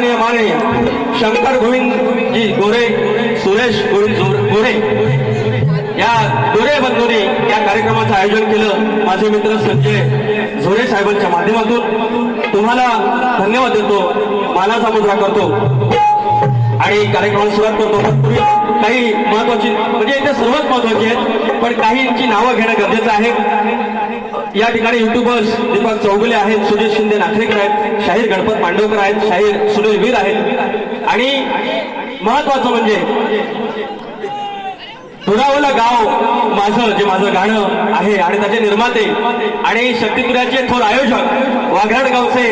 आदरणीय माने शंकर गोविंदजी गोरे सुरेश गोविंद गोरे. या गोरे बंधूंनी या कार्यक्रमाचं आयोजन केलं. माझे मित्र संजय झोरे साहेबांच्या माध्यमातून. तुम्हाला धन्यवाद देतो. मानाचा मुद्रा करतो. आणि कार्यक्रमाला सुरुवात करतो. तत्पूर्वी काही महत्वाची म्हणजे इथे सर्वच महत्वाची आहेत पण काहींची नावं घेणं गरजेचं आहे. या ठिकाणी युट्यूबर्स दीपक चौगुले आहेत सुजित शिंदे नाखरेकर आहेत शाहीर गणपत मांडवकर आहेत शाहीर सुनील वीर आहेत. आणि महत्वाचं म्हणजे धुरावलं गाव माझं जे माझं गाणं आहे आणि त्याचे निर्माते आणि शक्तिपुराचे थोर आयोजक वाघाड गावचे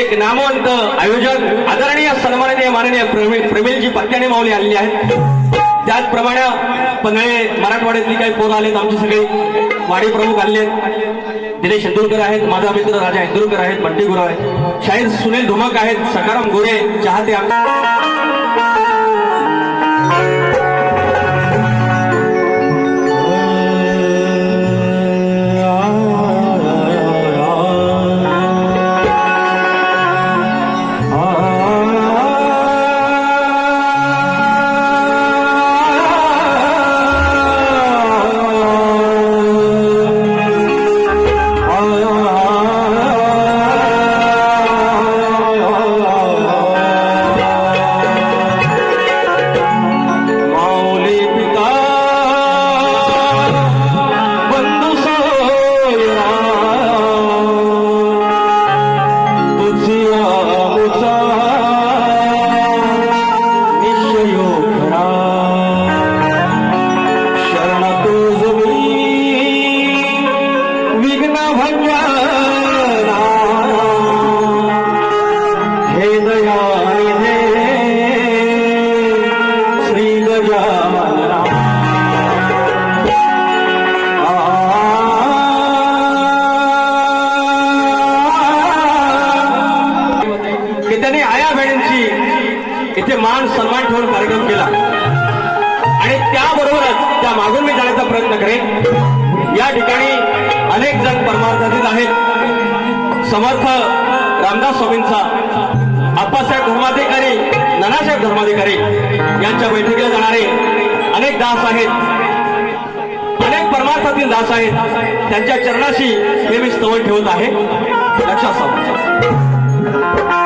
एक नामवंत आयोजक आदरणीय सन्माननीय माननीय प्रवीण- प्रवीणजी पत्याने माऊली आलेली आहेत. त्याचप्रमाणे पनळे मराठवाड्यातली काही पोरं आलेत आमचे सगळे. वाडी प्रमुख आले दिनेश इंदुरकर आहेत माझा मित्र राजा इंदुरकर आहेत बंटी गुरु आहेत. शाहीर सुनील धुमक आहेत सकाराम गोरे चाहते आमचे त्याबरोबरच मी जाण्याचा प्रयत्न करेन. या ठिकाणी अनेक जण परमार्थातीत आहेत. समर्थ रामदास स्वामींचा आप्पासाहेब धर्माधिकारी नानासाहेब धर्माधिकारी यांच्या बैठकीला जाणारे अनेक दास आहेत. अनेक परमार्थातील दास आहेत. त्यांच्या चरणाशी हे मी स्तवन ठेवत आहे. लक्षात समजा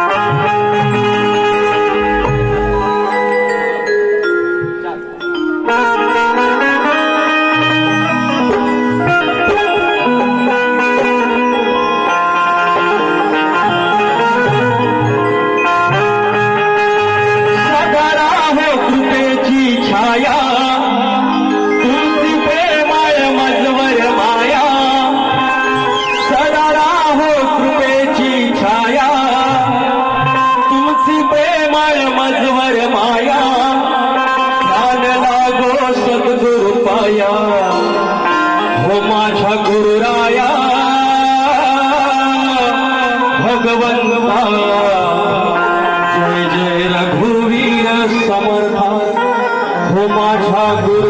हो माझ्या